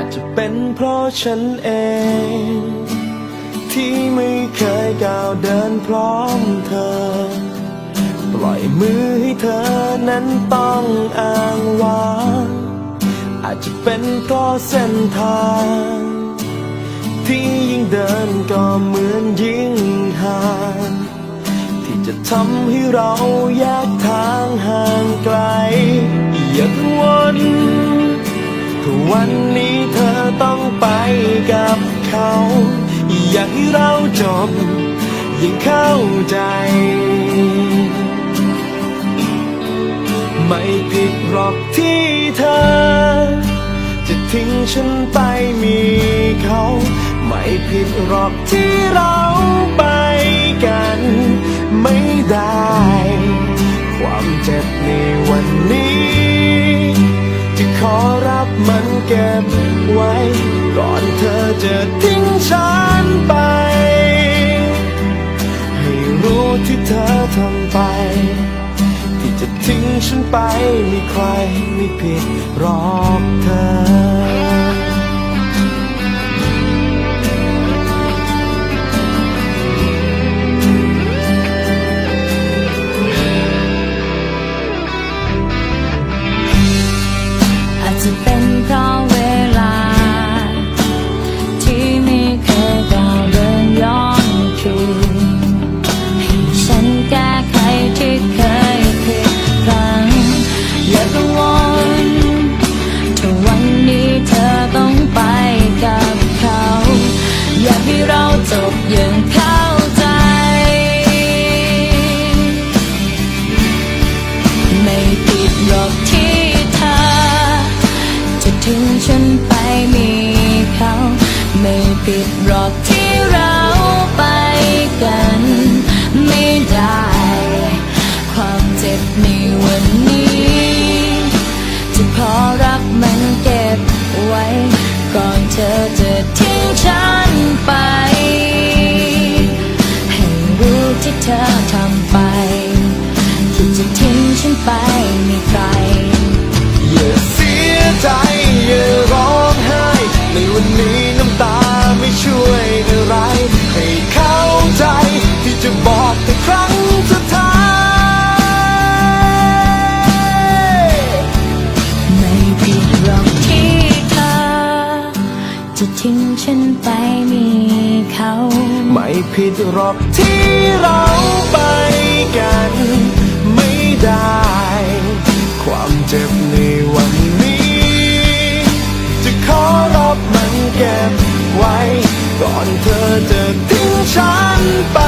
อาจจะเป็นเพราะฉันเอง ที่ไม่เคยก้าวเดินพร้อมเธอ ปล่อยมือให้เธอนั้นต้องอ้างว้างอาจจะเป็นเพราะเส้นทาง ที่ยิ่งเดินก็เหมือนยิ่งห่างที่จะทำให้เราแยกทางห่างไกล อย่ากังวลถ้าวัน ไปกับเขา อยากให้เราจบยิ่งเข้าใจ ไม่ผิดหรอกที่เธอ จะทิ้งฉันไปมีเขา ไม่ผิดหรอกที่เราไปกัน ไม่ได้ ความเจ็บในวันนี้ จะขอรับมันเก็บไว้ ก่อนเธอจะทิ้งฉันไป ให้รู้ที่เธอทำไป ที่จะทิ้งฉันไปไม่ใครไม่ผิดหรอกเธอ ติดหรอกที่เราไปกัน ไม่ได้ ความเจ็บในวันนี้ จะขอรับมันเก็บไว้ ก่อนเธอจะทิ้งฉันไป ให้รู้ที่เธอทำไป จะทิ้งฉันไปมีเขา ไม่ผิดหรอกที่เราไปกัน ไม่ได้ ความเจ็บในวันนี้ จะขอรับมันเก็บไว้ ก่อนเธอจะทิ้งฉันไป